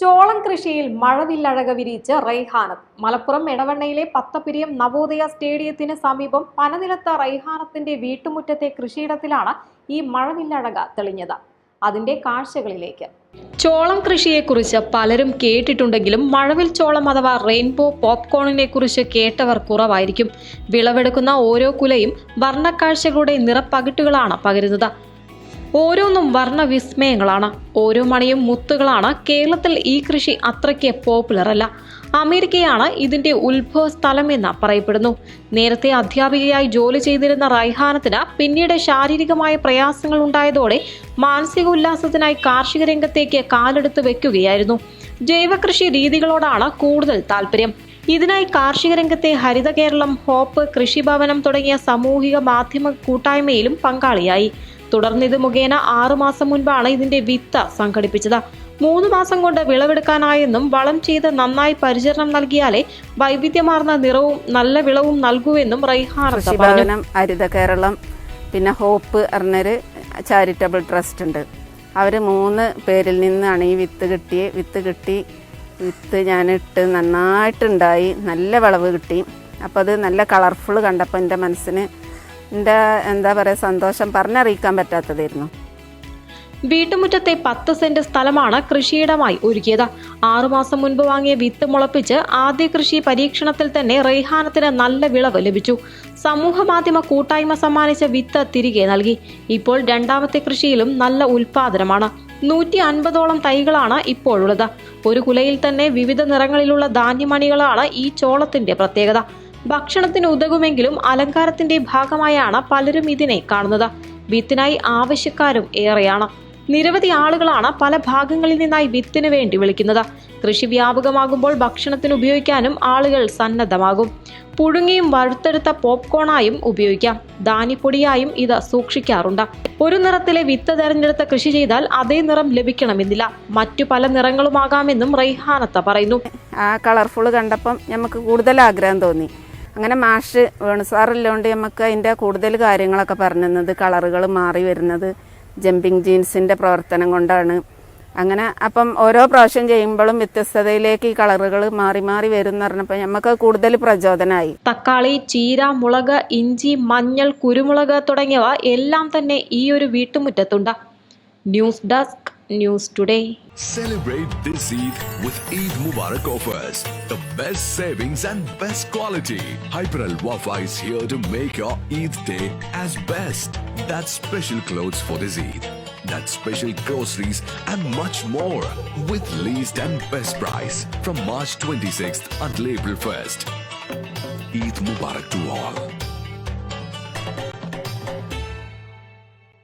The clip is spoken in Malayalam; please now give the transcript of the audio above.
ചോളം കൃഷിയിൽ മഴവില്ലഴക വിരിയിച്ച് റൈഹാനത്ത് മലപ്പുറം എടവണ്ണയിലെ പത്തപ്പിരിയം നവോദയ സ്റ്റേഡിയത്തിന് സമീപം പനനിലത്ത റൈഹാനത്തിന്റെ വീട്ടുമുറ്റത്തെ കൃഷിയിടത്തിലാണ് ഈ മഴവില്ലഴക തെളിഞ്ഞത്. അതിന്റെ കാഴ്ചകളിലേക്ക്. ചോളം കൃഷിയെക്കുറിച്ച് പലരും കേട്ടിട്ടുണ്ടെങ്കിലും മഴവിൽ ചോളം അഥവാ റെയിൻബോ പോപ്കോണിനെ കുറിച്ച് കേട്ടവർ കുറവായിരിക്കും. വിളവെടുക്കുന്ന ഓരോ കുലയും വർണക്കാഴ്ചകളുടെ നിറപ്പകിട്ടുകളാണ് പകരുന്നത്. ഓരോന്നും വർണവിസ്മയങ്ങളാണ് ഓരോ മണിയും മുത്തുകളാണ്. കേരളത്തിൽ ഈ കൃഷി അത്രയ്ക്ക് പോപ്പുലർ അല്ല. അമേരിക്കയാണ് ഇതിന്റെ ഉത്ഭവ സ്ഥലമെന്ന് പറയപ്പെടുന്നു. നേരത്തെ അധ്യാപികയായി ജോലി ചെയ്തിരുന്ന റൈഹാനത്തിന് പിന്നീട് ശാരീരികമായ പ്രയാസങ്ങൾ ഉണ്ടായതോടെ മാനസിക ഉല്ലാസത്തിനായി കാർഷിക രംഗത്തേക്ക് കാലെടുത്ത് വെക്കുകയായിരുന്നു. ജൈവകൃഷി രീതികളോടാണ് കൂടുതൽ താല്പര്യം. ഇതിനായി കാർഷിക രംഗത്തെ ഹരിത കേരളം ഹോപ്പ് കൃഷിഭവനം തുടങ്ങിയ സാമൂഹിക മാധ്യമ കൂട്ടായ്മയിലും പങ്കാളിയായി. തുടർന്ന് ഇത് മുഖേന ആറു മാസം മുൻപാണ് ഇതിന്റെ വിത്ത് സംഘടിപ്പിച്ചത്. മൂന്ന് മാസം കൊണ്ട് വിളവെടുക്കാനായെന്നും വളം ചെയ്ത് നന്നായി പരിചരണം നൽകിയാലേ വൈവിധ്യമാർന്ന നിറവും നല്ല വിളവും നൽകൂവെന്നും റൈഹാർ പറഞ്ഞു. ഹരിത കേരളം പിന്നെ ഹോപ്പ് പറഞ്ഞൊരു ചാരിറ്റബിൾ ട്രസ്റ്റ് ഉണ്ട്. അവർ മൂന്ന് പേരിൽ നിന്നാണ് ഈ വിത്ത് കിട്ടിയ. വിത്ത് കിട്ടി വിത്ത് ഞാനിട്ട് നന്നായിട്ടുണ്ടായി നല്ല വിളവ് കിട്ടി. അപ്പോൾ അത് നല്ല കളർഫുൾ കണ്ടപ്പോൾ എന്റെ മനസ്സിന് എന്റെ എന്താ പറയുക സന്തോഷം പറഞ്ഞറിയിക്കാൻ പറ്റാത്തതായിരുന്നു. വീട്ടുമുറ്റത്തെ പത്ത് സെന്റ് സ്ഥലമാണ് കൃഷിയിടമായി ഒരുക്കിയത്. ആറുമാസം മുൻപ് വാങ്ങിയ വിത്ത് മുളപ്പിച്ച് ആദ്യ കൃഷി പരീക്ഷണത്തിൽ തന്നെ റെയ്ഹാനത്തിന് നല്ല വിളവ് ലഭിച്ചു. സമൂഹ മാധ്യമ കൂട്ടായ്മ സമ്മാനിച്ച വിത്ത് തിരികെ നൽകി. ഇപ്പോൾ രണ്ടാമത്തെ കൃഷിയിലും നല്ല ഉൽപാദനമാണ്. നൂറ്റി അൻപതോളം തൈകളാണ് ഇപ്പോഴുള്ളത്. ഒരു കുലയിൽ തന്നെ വിവിധ നിറങ്ങളിലുള്ള ധാന്യമണികളാണ് ഈ ചോളത്തിന്റെ പ്രത്യേകത. ഭക്ഷണത്തിന് ഉതകുമെങ്കിലും അലങ്കാരത്തിന്റെ ഭാഗമായാണ് പലരും ഇതിനെ കാണുന്നത്. വിത്തിനായി ആവശ്യക്കാരും ഏറെയാണ്. നിരവധി ആളുകളാണ് പല ഭാഗങ്ങളിൽ നിന്നായി വിത്തിന് വേണ്ടി വിളിക്കുന്നത്. കൃഷി വ്യാപകമാകുമ്പോൾ ഭക്ഷണത്തിന് ഉപയോഗിക്കാനും ആളുകൾ സന്നദ്ധമാകും. പുഴുങ്ങിയും വറുത്തെടുത്ത പോപ്കോണായും ഉപയോഗിക്കാം. ധാന്യപ്പൊടിയായും ഇത് സൂക്ഷിക്കാറുണ്ട്. ഒരു നിറത്തിലെ വിത്ത് തെരഞ്ഞെടുത്ത് കൃഷി ചെയ്താൽ അതേ നിറം ലഭിക്കണമെന്നില്ല. മറ്റു പല നിറങ്ങളുമാകാമെന്നും റൈഹാനത്ത പറയുന്നു. ആ കളർഫുൾ കണ്ടപ്പം നമുക്ക് കൂടുതൽ ആഗ്രഹം തോന്നി. അങ്ങനെ മാഷ് വേണു സാറില്ലോണ്ട് നമുക്ക് അതിന്റെ കൂടുതൽ കാര്യങ്ങളൊക്കെ പറഞ്ഞു തന്നത് കളറുകൾ മാറി വരുന്നത് ജമ്പിങ് ജീൻസിന്റെ പ്രവർത്തനം കൊണ്ടാണ്. അങ്ങനെ അപ്പം ഓരോ പ്രാവശ്യം ചെയ്യുമ്പോഴും വ്യത്യസ്തതയിലേക്ക് ഈ കളറുകൾ മാറി മാറി വരും എന്ന് പറഞ്ഞപ്പോൾ നമുക്ക് കൂടുതൽ പ്രചോദനമായി തക്കാളി ചീര മുളക് ഇഞ്ചി മഞ്ഞൾ കുരുമുളക് തുടങ്ങിയവ എല്ലാം തന്നെ ഈ ഒരു വീട്ടുമുറ്റത്തുണ്ട്. News desk news today. Celebrate this Eid with Eid Mubarak offers. The best savings and best quality. Hyper Al is here to make your Eid day as best. That's special clothes for this Eid. that special groceries and much more with least and best price from March 26th until April 1st. Eid Mubarak to all.